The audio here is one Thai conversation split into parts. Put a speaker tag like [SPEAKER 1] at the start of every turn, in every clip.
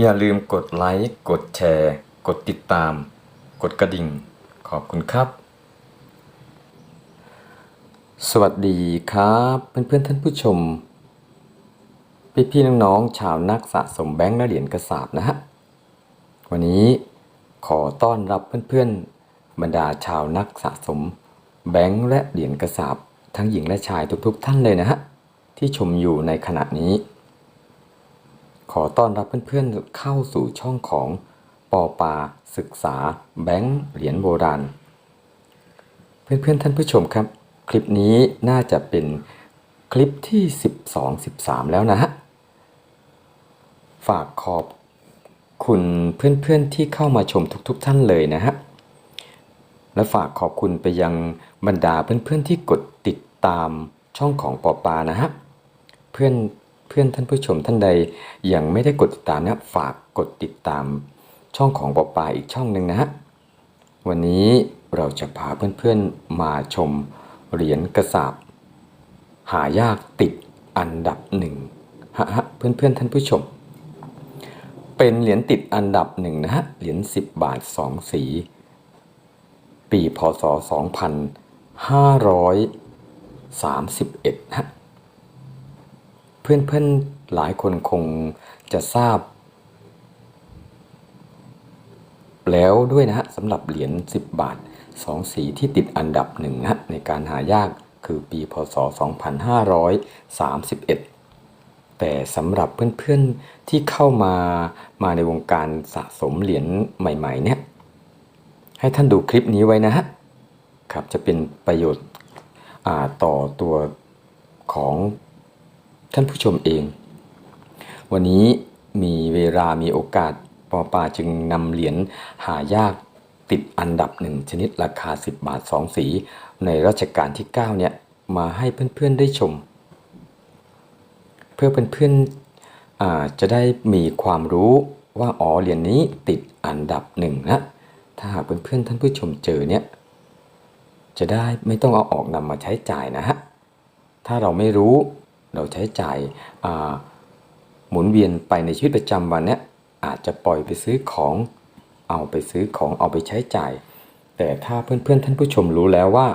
[SPEAKER 1] อย่าลืมกดไลค์ กดแชร์ กดติดตาม กดกระดิ่ง ขอบคุณครับ สวัสดีครับเพื่อนๆท่านผู้ชม พี่ๆน้องๆชาวนักสะสมแบงค์และเหรียญกระสาบนะฮะ วันนี้ขอต้อนรับเพื่อนๆ บรรดาชาวนักสะสม แบงค์และเหรียญกระสาบทั้งหญิงและชายทุกๆ ท่านเลยนะฮะ ที่ชมอยู่ในขณะนี้ ขอต้อนรับเพื่อนๆเข้าสู่ช่องของปอปาศึกษาแบงค์เหรียญโบราณ เพื่อนๆท่านผู้ชมครับ คลิปนี้น่าจะเป็นคลิปที่ 12-13 แล้วนะฮะฝากขอบคุณเพื่อนๆที่เข้ามาชมทุกๆท่านเลยนะฮะและฝากขอบคุณไปยังบรรดาเพื่อนๆที่กดติดตามช่องของปอปานะฮะเพื่อน เพื่อนท่านผู้ชมท่านใดยังไม่ได้กดติดตามนะฝากกดติดตามช่องของปอปาอีกช่องหนึ่งนะฮะวันนี้เราจะพาเพื่อนๆมาชมเหรียญกระสาบหายากติดอันดับหนึ่งฮะฮะเพื่อนๆท่านผู้ชม เป็นเหรียญติดอันดับหนึ่งนะฮะเหรียญ10 บาท 2 สี ปีพศ 2531ฮะ เพื่อนๆหลายคนคงจะทราบ แล้วด้วยนะฮะสำหรับเหรียญ10 บาท 2 สีที่ติดอันดับหนึ่งนะฮะในการหายากคือปีพศ 2531 แต่สำหรับเพื่อนๆที่เข้ามามาในวงการสะสมเหรียญใหม่ ๆ เนี่ย ให้ท่านดูคลิปนี้ไว้นะฮะครับจะเป็นประโยชน์อาต่อตัวของ ท่านผู้ชมเอง วันนี้มีเวลามีโอกาสปอปาจึงนำเหรียญหายากติดอันดับหนึ่งชนิดราคา 10 บาท 2 สี ในรัชกาลที่ 9 เนี่ย มาให้เพื่อนๆได้ชม เพื่อเพื่อนๆจะได้มีความรู้ว่าอ๋อเหรียญนี้ติดอันดับหนึ่งนะถ้าหากเพื่อนๆท่านผู้ชมเจอเนี่ยจะได้ไม่ต้องเอาออกนำมาใช้จ่ายนะฮะถ้าเราไม่รู้ เราใช้จ่ายหมุนเวียนไปในชีวิตประจำวันเนี่ยอาจจะปล่อยไปซื้อของเอาไปซื้อของเอาไปใช้จ่าย แต่ถ้าเพื่อนๆท่านผู้ชมรู้แล้วว่า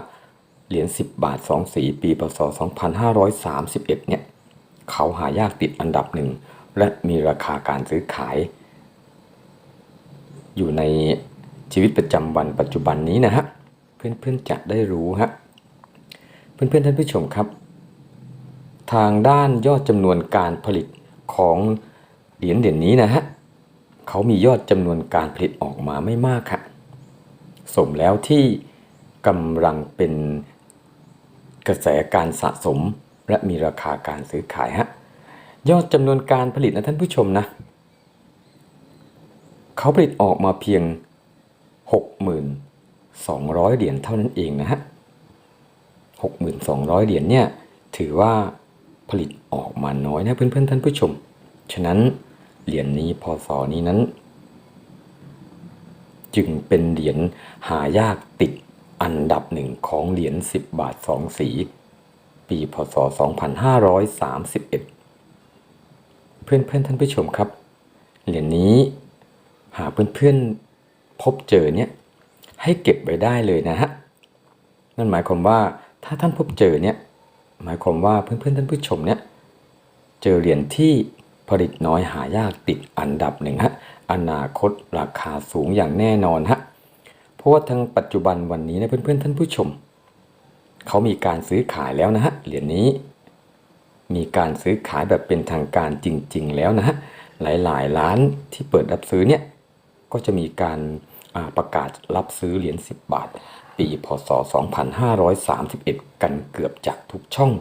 [SPEAKER 1] เหรียญ10 บาท 2 สีปีพศ2531เนี่ยเขาหายากติดอันดับหนึ่งและมีราคาการซื้อขาย อยู่ในชีวิตประจำวันปัจจุบันนี้นะฮะเพื่อนๆจะได้รู้ฮะเพื่อนๆท่านผู้ชมครับ ทางด้านยอดจำนวนการผลิตของเหรียญเหรียญนี้นะฮะเขามียอดจำนวนการผลิตออกมาไม่มากค่ะสมแล้วที่กำลังเป็นกระแสการสะสมและมีราคาการซื้อขายฮะยอดจำนวนการผลิตนะท่านผู้ชมนะเขาผลิตออกมาเพียง 6,200 เหรียญเท่านั้นเองนะฮะ 6,200 เหรียญเนี่ยถือว่า ผลิตออกมาน้อยนะเพื่อนๆท่านผู้ชม ฉะนั้นเหรียญนี้พศนี้นั้น จึงเป็นเหรียญหายากติดอันดับหนึ่งของเหรียญ10 บาท 2 สี ปีพศ 2531 เพื่อนๆท่านผู้ชมครับ เหรียญนี้หากเพื่อนๆพบเจอเนี่ยให้เก็บไว้ได้เลยนะฮะ นั่นหมายความว่าถ้าท่านพบเจอเนี่ย หมายความว่าเพื่อนๆท่านผู้ชมเนี่ยเจอเหรียญที่ผลิตน้อยหายากติดอันดับหนึ่งฮะอนาคตราคาสูงอย่างแน่นอนฮะเพราะว่าทางปัจจุบันวันนี้นะเพื่อนๆท่านผู้ชม เขามีการซื้อขายแล้วนะฮะเหรียญนี้ มีการซื้อขายแบบเป็นทางการจริง ๆ แล้วนะฮะหลายๆร้านที่เปิดรับซื้อเนี่ยก็จะมีการประกาศรับซื้อเหรียญ10 บาท ปีพศ 2531 กันเกือบจากทุกช่อง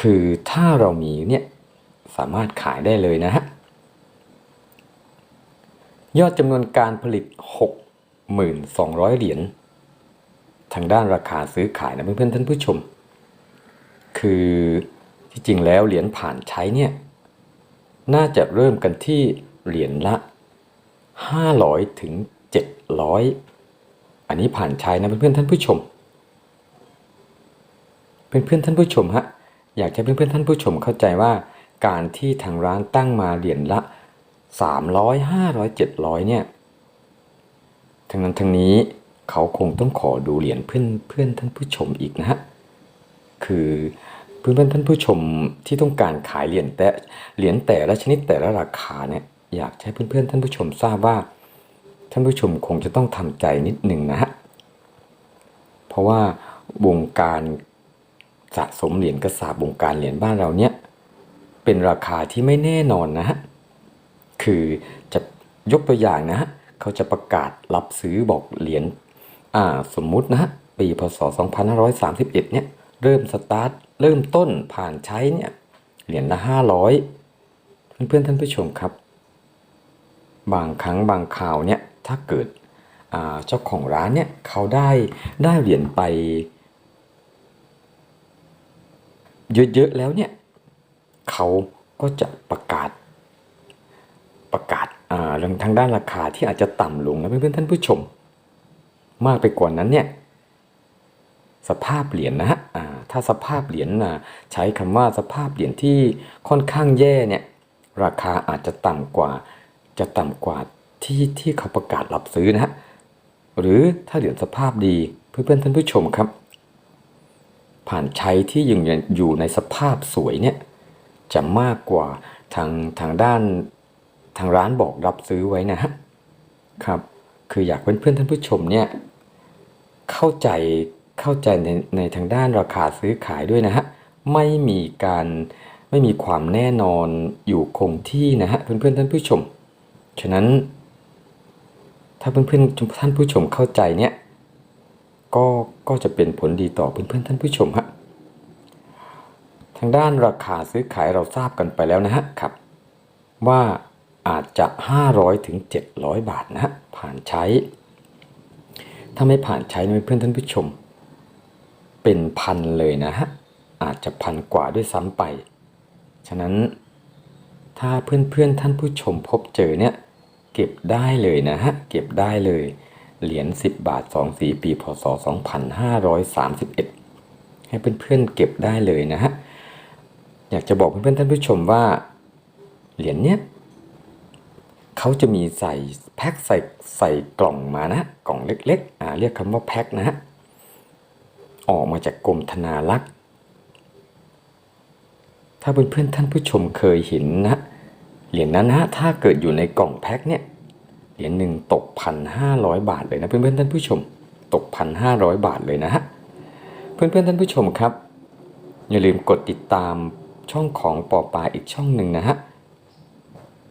[SPEAKER 1] คือถ้าเรามีเนี่ยสามารถขายได้เลยนะฮะ ยอดจำนวนการผลิต 6,200 เหรียญทางด้านราคาซื้อขายนะเพื่อนๆท่านผู้ชม คือที่จริงแล้วเหรียญผ่านใช้เนี่ยน่าจะเริ่มกันที่เหรียญละ 500 ถึง 700 อันนี้ผ่านใช้นะเพื่อนๆท่านผู้ชม เพื่อนๆท่านผู้ชมฮะอยากให้เพื่อนๆท่านผู้ชมเข้าใจว่าการที่ทางร้านตั้งมาเหรียญละสามร้อยห้าร้อยเจ็ดร้อยเนี่ยทั้งนั้นทั้งนี้เขาคงต้องขอดูเหรียญเพื่อนเพื่อนท่านผู้ชมอีกนะฮะคือเพื่อนเพื่อนท่านผู้ชมที่ต้องการขายเหรียญแต่เหรียญแต่ละชนิดแต่ละราคาเนี่ยอยากให้เพื่อนเพื่อนท่านผู้ชมทราบว่า ท่านผู้ชมคงจะต้องทำใจนิดหนึ่งนะฮะ เพราะว่าวงการสะสมเหรียญกระสาบวงการเหรียญบ้านเราเนี่ย เป็นราคาที่ไม่แน่นอนนะฮะ คือจะยกตัวอย่างนะฮะ เขาจะประกาศรับซื้อบอกเหรียญอ่าสมมุตินะฮะ ปีพศ 2531 เนี่ย เริ่มสตาร์ท เริ่มต้นผ่านใช้เนี่ย เหรียญละ 500 เพื่อนๆท่านผู้ชมครับ บางครั้งบางข่าวเนี่ย ถ้าเกิดเจ้าของร้านเนี่ยเขาได้ได้เหรียญไป เยอะๆแล้วเนี่ยเขาก็จะประกาศประกาศเรื่องทางด้านราคาที่อาจจะต่ำลงนะเพื่อนๆท่านผู้ชม มากไปกว่านั้นเนี่ยสภาพเหรียญนะฮะถ้าสภาพเหรียญนะใช้คำว่าสภาพเหรียญที่ค่อนข้างแย่เนี่ยราคาอาจจะต่ำกว่าจะต่ำกว่า ที่ที่เขาประกาศรับซื้อนะฮะหรือถ้าเหรียญสภาพดีเพื่อนๆท่านผู้ชมครับ ผ่านใช้ที่ยังอยู่ในสภาพสวยเนี่ยจะมากกว่าทางทางด้านทางร้านบอกรับซื้อไว้นะฮะครับ คืออยากเพื่อนๆท่านผู้ชมเนี่ยเข้าใจเข้าใจในในทางด้านราคาซื้อขายด้วยนะฮะไม่มีการไม่มีความแน่นอนอยู่คงที่นะฮะเพื่อนๆท่านผู้ชม ฉะนั้น ถ้าเพื่อนๆท่านผู้ชมเข้าใจเนี่ยก็ก็จะเป็นผลดีต่อเพื่อนๆท่านผู้ชมฮะทางด้านราคาซื้อขายเราทราบกันไปแล้วนะฮะครับ ว่าอาจจะ 500ถึง700 บาทนะฮะผ่านใช้ ถ้าไม่ผ่านใช้นะเพื่อนท่านผู้ชม เป็นพันเลยนะฮะอาจจะพันกว่าด้วยซ้ำไป ฉะนั้นถ้าเพื่อนๆท่านผู้ชมพบเจอเนี่ย เก็บได้เลยนะฮะ เก็บได้เลย เหรียญ 10 บาท 2 สีปีพศ 2531 ให้เพื่อนๆเก็บได้เลยนะฮะ อยากจะบอกเพื่อนๆท่านผู้ชมว่า เหรียญเนี้ยเขาจะมีใส่แพ็คใส่ใส่กล่องมานะ กล่องเล็กๆอ่าเรียกคำว่าแพ็คนะฮะ ออกมาจากกรมธนารักษ์ถ้าเพื่อนๆท่านผู้ชมเคยเห็นนะ เหรียญนั้นนะถ้าเกิดอยู่ในกล่องแพ็คเนี่ยเหรียญหนึ่งตกพันห้าร้อยบาทเลยนะเพื่อนๆท่านผู้ชม ตกพันห้าร้อยบาทเลยนะฮะเพื่อนๆท่านผู้ชมครับ อย่าลืมกดติดตามช่องของปอปาอีกช่องหนึ่งนะฮะ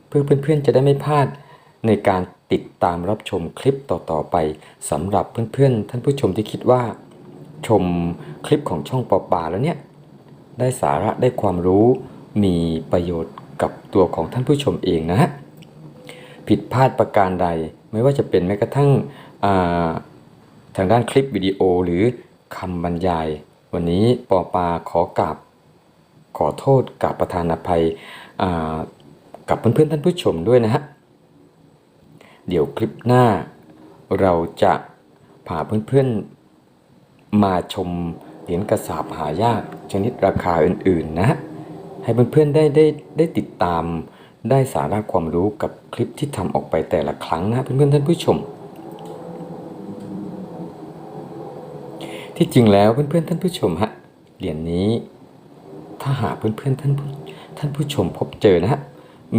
[SPEAKER 1] เพื่อเพื่อนๆจะได้ไม่พลาดในการติดตามรับชมคลิปต่อๆไปสำหรับเพื่อนๆท่านผู้ชมที่คิดว่า ชมคลิปของช่องปอปาแล้วเนี่ยได้สาระได้ความรู้มีประโยชน์ กับตัวของท่านผู้ชมเองนะฮะผิดพลาดประการใดไม่ว่าจะเป็นแม้กระทั่งทางด้านคลิปวิดีโอหรือคำบรรยาย วันนี้ปอปาขอกราบขอโทษกับประธานอภัยกับเพื่อนๆท่านผู้ชมด้วยนะฮะเดี๋ยวคลิปหน้า เราจะพาเพื่อนๆมาชมเหรียญกระสาบหายากชนิดราคาอื่นๆนะฮะ ให้เพื่อนๆได้ได้ได้ติดตาม ได้สาระความรู้กับคลิปที่ทำออกไปแต่ละครั้งนะเพื่อนๆท่านผู้ชม ที่จริงแล้วเพื่อนๆท่านผู้ชมฮะเหรียญนี้ ถ้าหากเพื่อนๆท่านผู้ท่านผู้ชมพบเจอนะฮะ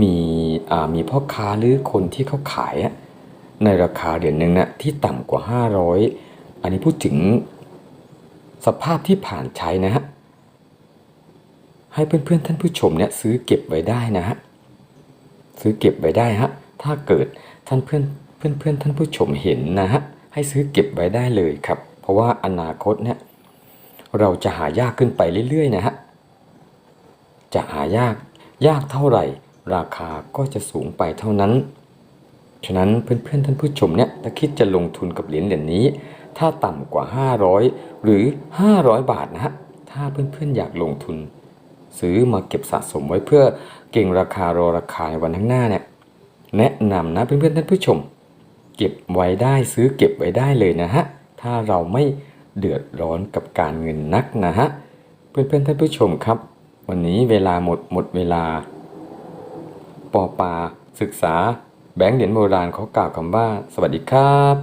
[SPEAKER 1] มีมีพ่อค้าหรือคนที่เขาขายอะในราคาเหรียญหนึ่งนะที่ต่ำกว่า 500 อันนี้พูดถึงสภาพที่ผ่านใช้นะฮะ ให้เพื่อนๆท่านผู้ชมเนี่ยซื้อเก็บไว้ได้นะฮะซื้อเก็บไว้ได้ฮะถ้าเกิดท่านเพื่อนเพื่อนเพื่อนท่านผู้ชมเห็นนะฮะให้ซื้อเก็บไว้ได้เลยครับ เพราะว่าอนาคตเนี่ยเราจะหายากขึ้นไปเรื่อยๆนะฮะจะหายากยากเท่าไหร่ ราคาก็จะสูงไปเท่านั้นฉะนั้นเพื่อนๆท่านผู้ชมเนี่ยถ้าคิดจะลงทุนกับเหรียญเหรียญนี้ ถ้าต่ำกว่า 500 หรือ 500 บาทนะฮะถ้าเพื่อนๆอยากลงทุน ซื้อมาเก็บสะสมไว้เพื่อเก่งราคารอราคาในวันข้างหน้าเนี่ยแนะนำนะเพื่อนๆท่านผู้ชม เก็บไว้ได้ซื้อเก็บไว้ได้เลยนะฮะถ้าเราไม่เดือดร้อนกับการเงินนักนะฮะเพื่อนๆท่านผู้ชมครับ วันนี้เวลาหมดหมดเวลาปอปา ศึกษา แบงค์เหรียญโบราณเขอกล่าวคำว่า สวัสดีครับ